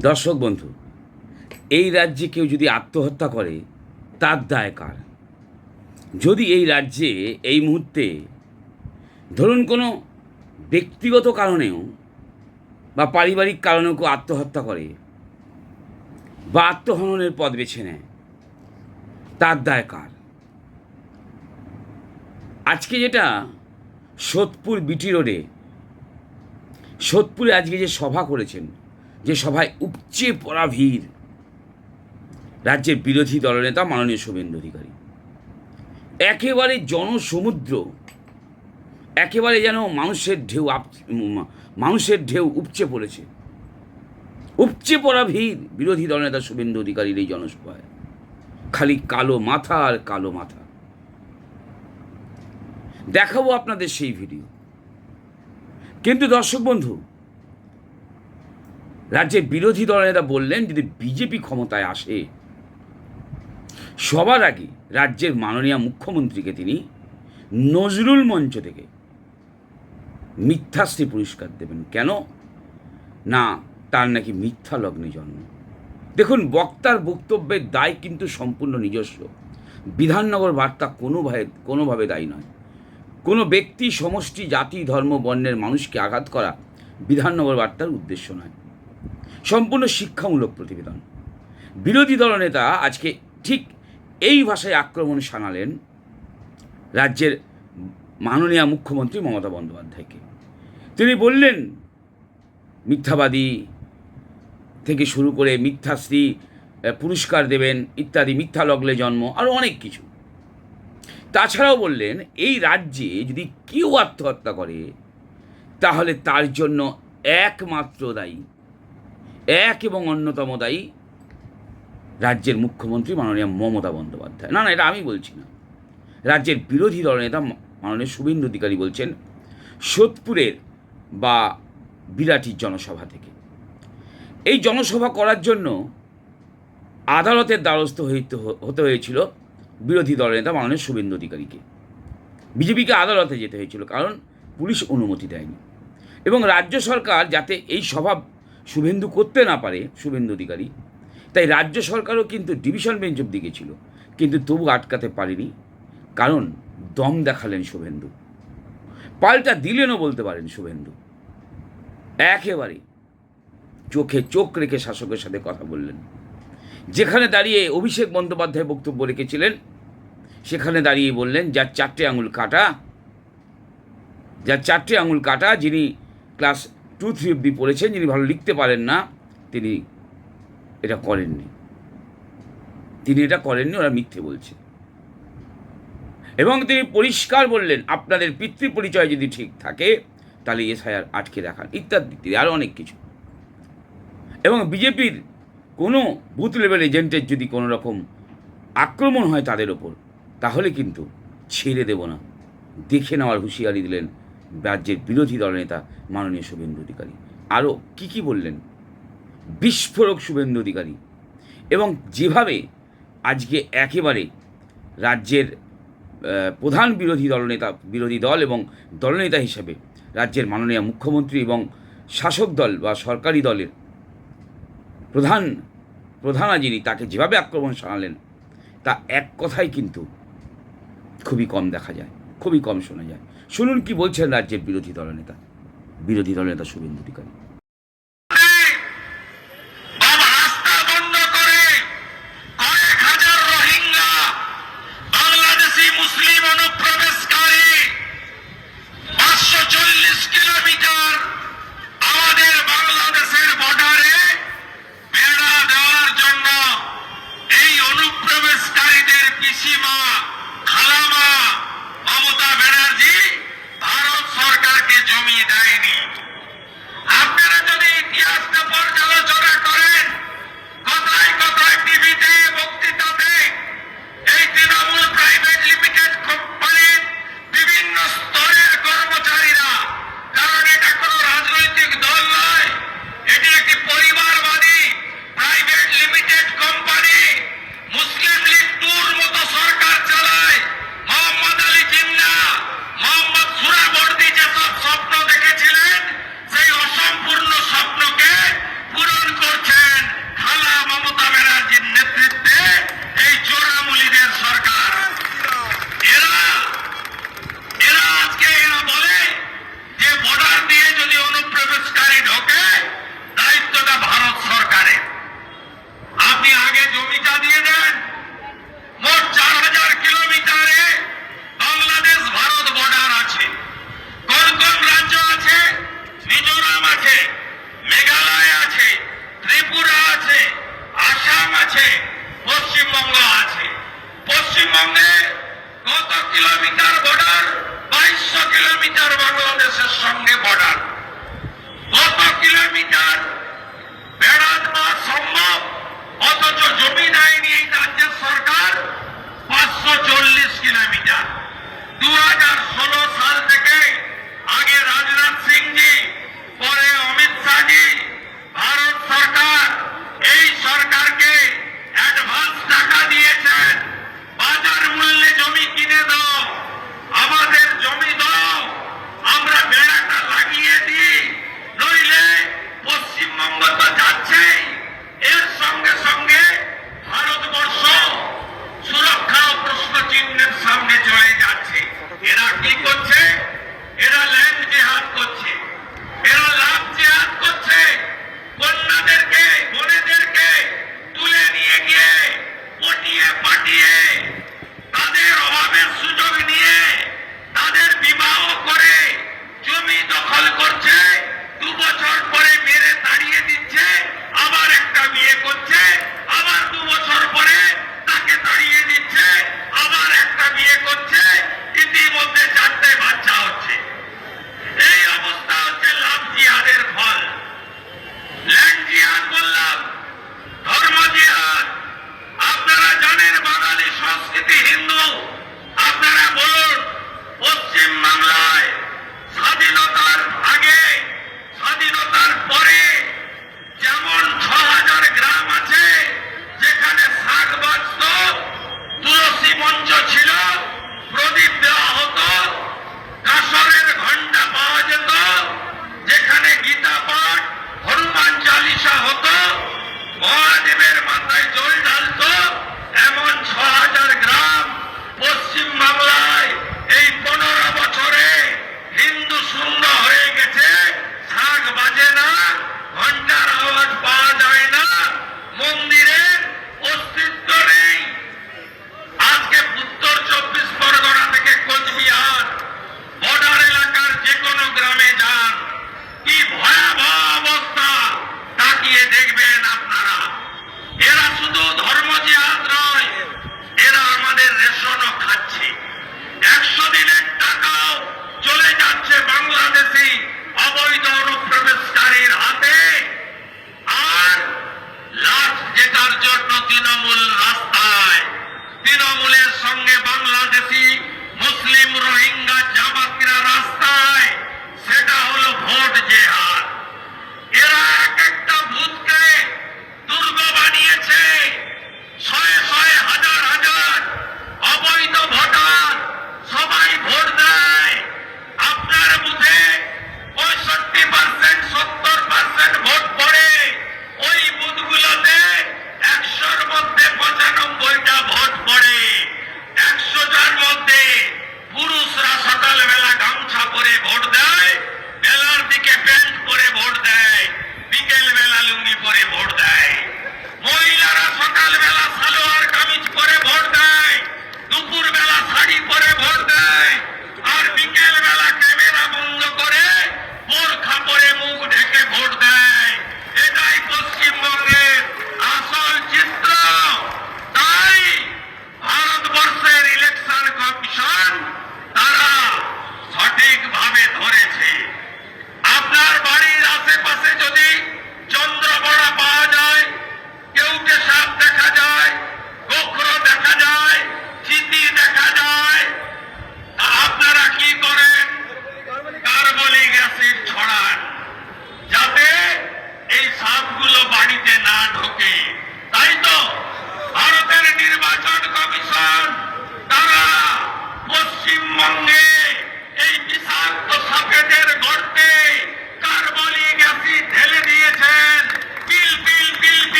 দর্শক বন্ধু, এই রাজ্যে কেউ যদি আত্মহত্যা করে, তার দায় কার? যদি এই রাজ্যে এই মুহূর্তে, ধরুন কোনো ব্যক্তিগত কারণেও বা পারিবারিক কারণেও কেউ আত্মহত্যা করে বা আত্মহননের পথ বেছে নেয়, তার দায় কার? আজকে যেটা সোদপুর বিটি রোডে, সোদপুরে আজকে যে সভা করেছেন যে সভায় উপচে পড়া ভিড়। রাজ্যের বিরোধী দলনেতা মাননীয় শুভেন্দু অধিকারী। একেবারে জনসমুদ্র, একেবারে যেন মানুষের ঢেউ মানুষের ঢেউ উপচে পড়েছে। উপচে পড়া ভিড় বিরোধী দলনেতা শুভেন্দু অধিকারীর এই জনসভায়। খালি কালো মাথা আর কালো মাথা। দেখাবো আপনাদের সেই ভিডিও। কিন্তু দর্শক বন্ধু রাজ্যের বিরোধী দলনেতা বললেন, যদি বিজেপি ক্ষমতায় আসে, সবার আগে রাজ্যের মাননীয় মুখ্যমন্ত্রীকে তিনি নজরুল মঞ্চ থেকে মিথ্যাশ্রী পুরস্কার দেবেন। কেন? না, তার নাকি মিথ্যা লগ্নে জন্ম। দেখুন, বক্তার বক্তব্যের দায় কিন্তু সম্পূর্ণ নিজস্ব। বিধাননগর বার্তা কোনোভাবে কোনোভাবে দায়ী নয়। কোনো ব্যক্তি, সমষ্টি, জাতি, ধর্ম, বর্ণের মানুষকে আঘাত করা বিধাননগর বার্তার উদ্দেশ্য নয়। সম্পূর্ণ শিক্ষামূলক প্রতিবেদন। বিরোধী দলনেতা আজকে ঠিক এই ভাষায় আক্রমণ শানালেন রাজ্যের মাননীয় মুখ্যমন্ত্রী মমতা বন্দ্যোপাধ্যায়কে। তিনি বললেন, মিথ্যাবাদী থেকে শুরু করে মিথ্যাশ্রী পুরস্কার দেবেন ইত্যাদি, মিথ্যা লগ্নে জন্ম আরও অনেক কিছু। তাছাড়াও বললেন, এই রাজ্যে যদি কেউ আত্মহত্যা করে, তাহলে তার জন্য একমাত্র দায়ী এক এবং অন্যতম দায়ী রাজ্যের মুখ্যমন্ত্রী মাননীয় মমতা বন্দ্যোপাধ্যায়। না না, এটা আমি বলছি না। রাজ্যের বিরোধী দলনেতা মাননীয় শুভেন্দু অধিকারী বলছেন, সোদপুরের বা বিরাটির জনসভা থেকে। এই জনসভা করার জন্য আদালতের দ্বারস্থ হইতে হতে হয়েছিল বিরোধী দলনেতা মাননীয় শুভেন্দু অধিকারীকে। বিজেপিকে আদালতে যেতে হয়েছিল, কারণ পুলিশ অনুমতি দেয়নি। এবং রাজ্য সরকার যাতে এই সভা শুভেন্দু করতে না পারে শুভেন্দু অধিকারী। তাই রাজ্য সরকারও কিন্তু ডিভিশন বেঞ্চ অব্দি গেছিল। কিন্তু তবু আটকাতে পারেনি। কারণ দম দেখালেন শুভেন্দু। পাল্টা দিলেনও বলতে পারেন শুভেন্দু। একেবারে চোখে চোখ রেখে শাসকের সাথে কথা বললেন। যেখানে দাঁড়িয়ে অভিষেক বন্দ্যোপাধ্যায় বক্তব্য রেখেছিলেন, সেখানে দাঁড়িয়ে বললেন, যার চারটে আঙুল কাটা, যার চারটে আঙুল কাটা, যিনি ক্লাস টু থ্রি অব্দি পড়েছেন, যিনি ভালো লিখতে পারেন না, তিনি এটা করেননি। তিনি এটা করেননি, ওরা মিথ্যে বলছে। এবং তিনি পরিষ্কার বললেন, আপনাদের পিতৃ পরিচয় যদি ঠিক থাকে, তাহলে এসআইআর আটকে রাখান ইত্যাদি ইত্যাদি আরও অনেক কিছু। এবং বিজেপির কোনো বুথ লেভেল এজেন্টের যদি কোনো রকম আক্রমণ হয় তাদের ওপর, তাহলে কিন্তু ছেড়ে দেব না। দেখে নেওয়ার হুঁশিয়ারি দিলেন রাজ্যের বিরোধী দলনেতা মাননীয় শুভেন্দু অধিকারী। আরও কী কী বললেন? বিস্ফোরক শুভেন্দু অধিকারী। এবং যেভাবে আজকে একেবারে রাজ্যের প্রধান বিরোধী দলনেতা বিরোধী দল এবং দলনেতা হিসেবে রাজ্যের মাননীয় মুখ্যমন্ত্রী এবং শাসক দল বা সরকারি দলের প্রধান, প্রধানা যিনি তাকে যেভাবে আক্রমণ শানালেন তা এক কথাই কিন্তু খুবই কম দেখা যায়, খুবই কম শোনা যায়। শুনুন কি বলছেন রাজ্যের বিরোধী দলনেতা বিরোধী দলনেতা শুভেন্দু অধিকারী।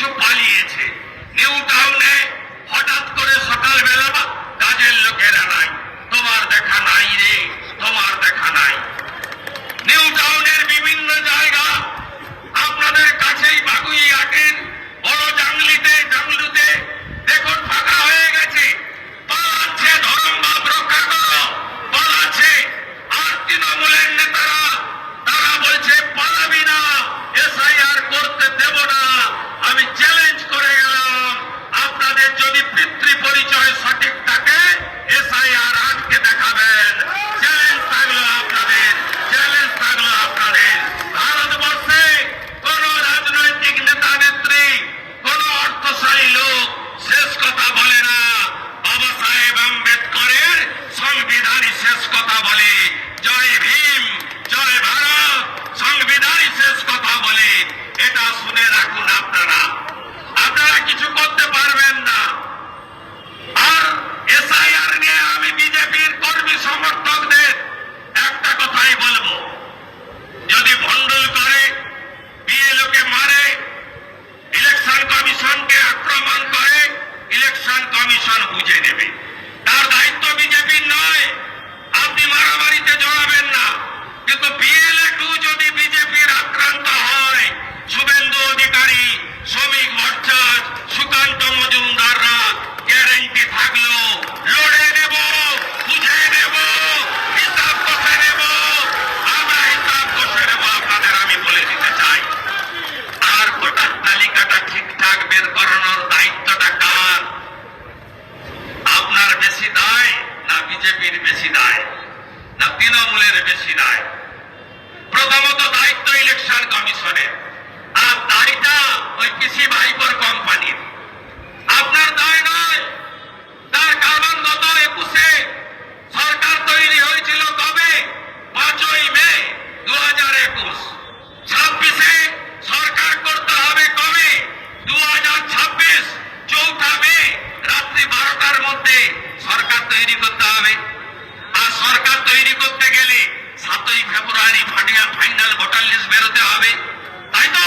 সবকিছু পালিয়েছে নিউ টাউনে বুঝে নেবে তার দায়িত্ব বিজেপির নয়। আপনি মারামারিতে জড়াবেন না। কিন্তু বিএলএ টু যদি বিজেপির আক্রান্ত হয়, শুভেন্দু অধিকারী, শ্রমিক ভট্টাচ সুকান্ত মজুমদাররা গ্যারেন্টি থাকল লড়ে নেব বুঝে নেব হিসাব কষে নেব আমরা হিসাব কষে নেব আপনাদের আমি বলে দিতে চাই আর ভোটার তালিকাটা ঠিকঠাক বের করানোর দায়িত্বটা কার আপনার বেশি দায় না বিজেপির বেশি দায় না তৃণমূলের বেশি দায় প্রথমত দায়িত্ব ইলেকশন কমিশনের আর দায়টা ওই কৃষি ভাইপোর কোম্পানির আপনার দায় নয়, তার কারণ গত একুশে সরকার তৈরি হয়েছিল কবে? পাঁচই মে দু হাজার একুশ। ছাব্বিশে সরকার করতে হবে কবে? দু হাজার ছাব্বিশ, চৌঠা মে, রাত্রি বারোটার মধ্যে সরকার তৈরি করতে তৈরি করতে গেলে সাতই ফেব্রুয়ারি ফাইনাল ভোটার লিস্ট বেরোতে হবে। তাই তো?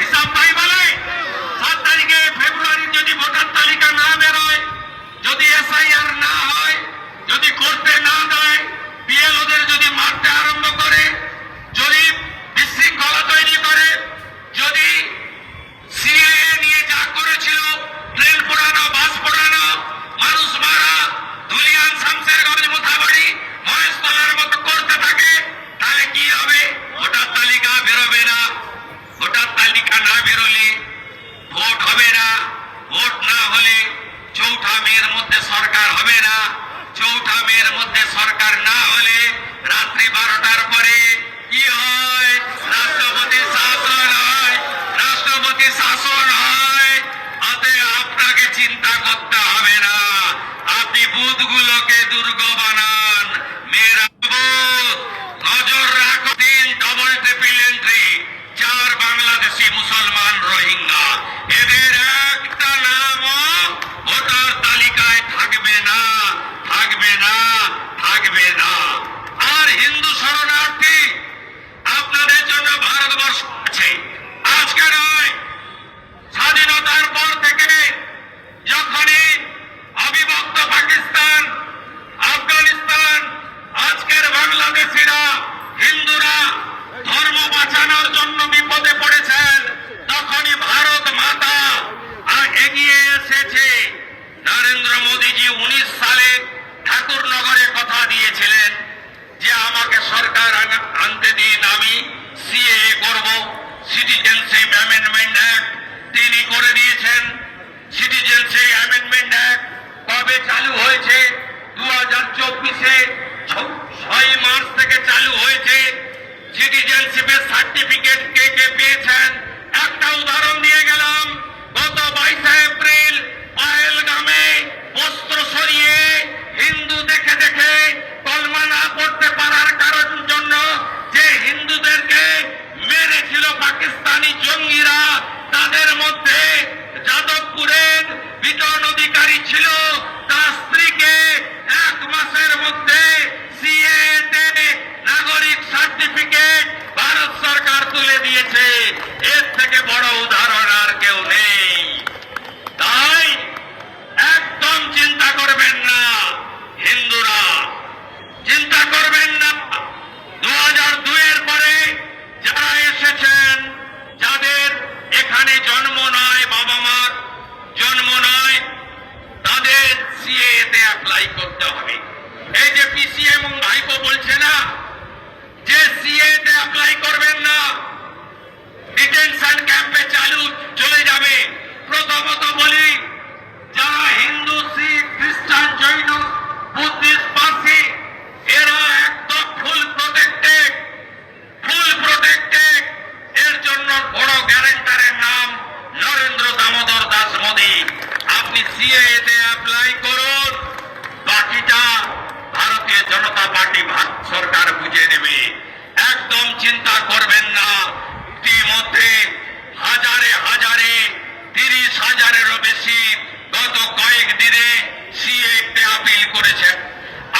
হিসাব তাই বলে? সাত তারিখে ফেব্রুয়ারি যদি ভোটার তালিকা না বেরোয়, যদি এসআইআর না হয় যদি করতে না দেয় বিএলওদের যদি মারতে আরম্ভ করে যদি বিশৃঙ্খলা তৈরি করে যদি সিএএ নিয়ে যা করেছিল ট্রেন পোড়ানো বাস পোড়ানো মানুষ মারা ধুলিয়ান শামসেরগঞ্জ মুথাবাড়ি মহেশতলার মতো করতে থাকে তাহলে কি হবে ভোটার তালিকা বেরোবে না ভোটার তালিকা না বেরোলে ভোট হবে না ভোট না হলে চৌঠা মেয়ের মধ্যে সরকার হবে না চৌঠা মেয়ের মধ্যে সরকার না হলে রাত্রি বারোটার পরে কি হয় রাষ্ট্রপতি শাসন হয় রাষ্ট্রপতি শাসন হয় অতএব আপনাকে চিন্তা করতে হবে না আপনি বুথগুলোকে দুর্গ বানান মেয়েরা বুথ নজর রাখুন ডবল ট্রিপল এন্ট্রি চার বাংলাদেশি মুসলমান রোহিঙ্গা এদের একটা নামও ভোটার তালিকায় থাকবে না থাকবে না থাকবে না আর হিন্দু শরণার্থী আপনাদের জন্য ভারতবর্ষ আছে আজকে নয় স্বাধীনতার পর থেকে যখনই অবিভক্ত পাকিস্তান আফগানিস্তান আজকের বাংলাদেশিরা হিন্দুরা ধর্ম বাঁচানোর জন্য বিপদে পড়েছেন, তখনই ভারত মাতা আর এগিয়ে এসেছে। নরেন্দ্র মোদীজি উনিশ সালে ঠাকুরনগরে কথা দিয়েছিলেন যে, আমাকে সরকার আনতে দিন, আমি সিএ করব। সিটিজেনশিপ অ্যামেন্ডমেন্ট অ্যাক্ট তিনি করে দিয়েছেন। সিটিজেনশিপ অ্যামেন্ডমেন্ট অ্যাক্ট কবে চালু হয়েছে? দু হাজার চব্বিশে ছয় মার্চ থেকে চালু হয়েছে সিটিজেনশিপের সার্টিফিকেট কে কে পেয়েছেন। একটা উদাহরণ দিয়ে গেলাম। গত বাইশে এপ্রিল পাহেলগামে বস্ত্র সরিয়ে হিন্দু দেখে দেখে কলমা না পড়তে পারার কারণ জন্য যে হিন্দুদেরকে মেরেছিল পাকিস্তানি জঙ্গিরা তাদের মধ্যে যাদবপুরের বিজন অধিকারী ছিল তার স্ত্রীকে এক মাসের মধ্যে সিএতে নাগরিক সার্টিফিকেট ভারত সরকার তুলে দিয়েছে এর থেকে বড় উদাহরণ আর কেউ নেই তাই একদম চিন্তা করবেন না হিন্দুরা চিন্তা করবেন না দু হাজার দুয়ের পরে যারা এসেছেন যাদের এখানে জন্ম নয় বাবা মার জন্ম নয় তাদের সিএতে অ্যাপ্লাই করতে হবে এই যে পিসি এবং ভাইপো বলছে না যে সিএতে অ্যাপ্লাই করবেন না। ডিটেনশন ক্যাম্পে চালু চলে যাবে। প্রথমত বলি, যারা হিন্দু, শিখ, খ্রিস্টান, জৈন, বুদ্ধিস্ট, পার্সি, এরা একদম ফুল প্রোটেক্টেড ফুল প্রোটেক্টেড এর জন্য বড় গ্যারেন্টারের নাম নরেন্দ্র দামোদর দাস মোদী। আপনি সিএতে অ্যাপ্লাই করুন। বাকিটা ভারতীয় জনতা পার্টি চিন্তা করবেন না। ইতিমধ্যে হাজারে হাজারে, তিরিশ হাজারেরও বেশি গত কয়েকদিনে সিএফে আপিল করেছেন।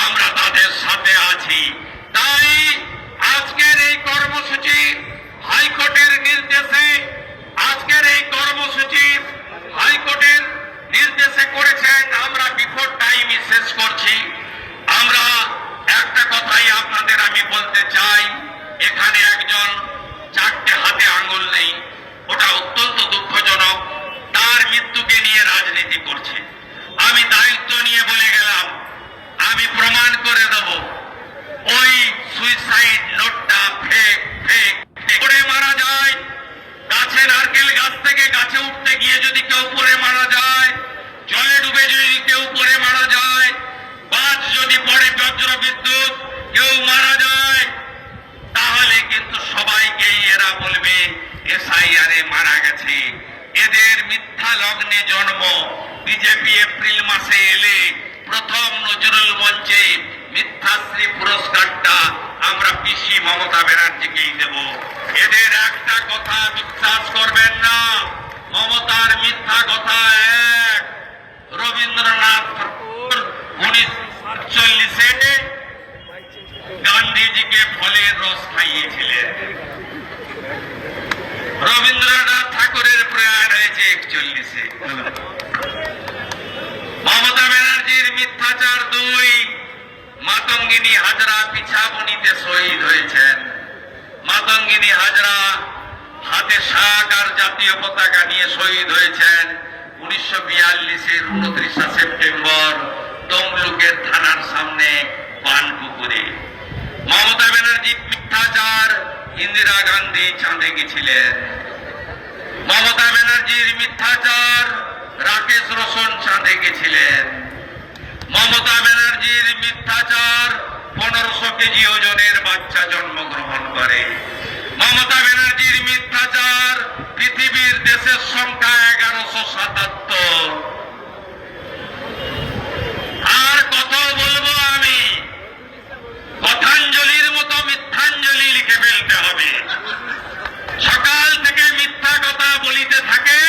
আমরা তাদের সাথে আছি। তাই আজকের এই কর্মসূচি হাইকোর্টের নির্দেশে, আজকের এই কর্মসূচি হাইকোর্টের নির্দেশে করেছেন। আমরা বিফোর টাইমই শেষ করছি। আমরা একটা কথাই আপনাদের আমি বলতে চাই। এখানে একজন চারটে হাতে আঙ্গুল নেই ওটা অত্যন্ত দুঃখজনক। তার মৃত্যুকে নিয়ে রাজনীতি একটা কথা বিশ্বাস করবেন না। মমতার মিথ্যা কথা এক। রবীন্দ্রনাথ ঠাকুর উনিশশো সাতচল্লিশে গান্ধীজিকে ফলের রস খাইয়েছিলেন। রবীন্দ্রনাথ ঠাকুরের প্রয়াণ হয়েছে একচল্লিশে। মমতা ব্যানার্জির মিথ্যাচার দুই। মাতঙ্গিনী হাজরা পিছাবনিতে শহীদ হয়েছেন। মাতঙ্গিনী হাজরা হাতে শাক আর জাতীয় পতাকা নিয়ে শহীদ হয়েছেন উনিশশো বিয়াল্লিশের উনত্রিশা সেপ্টেম্বর তমলুকের থানার সামনে পানপুকুরে মমতা ব্যানার্জি মিথ্যাচার, ইন্দিরা গান্ধী চাঁদে গেছিলেন। মমতা ব্যানার্জির মিথ্যাচার, রাকেশ রোশন চাঁদে গেছিলেন। মমতা ব্যানার্জির মিথ্যাচার, পনেরোশো কেজি ওজনের বাচ্চা জন্মগ্রহণ করে। মমতা ব্যানার্জির মিথ্যাচার পৃথিবীর দেশের সংখ্যা এগারোশো সাতাত্তর। আর কত বলব আমি, কথাঞ্জলির মতো মিথ্যাঞ্জলি লিখে ফেলতে হবে। সকাল থেকে মিথ্যা কথা বলিতে থাকে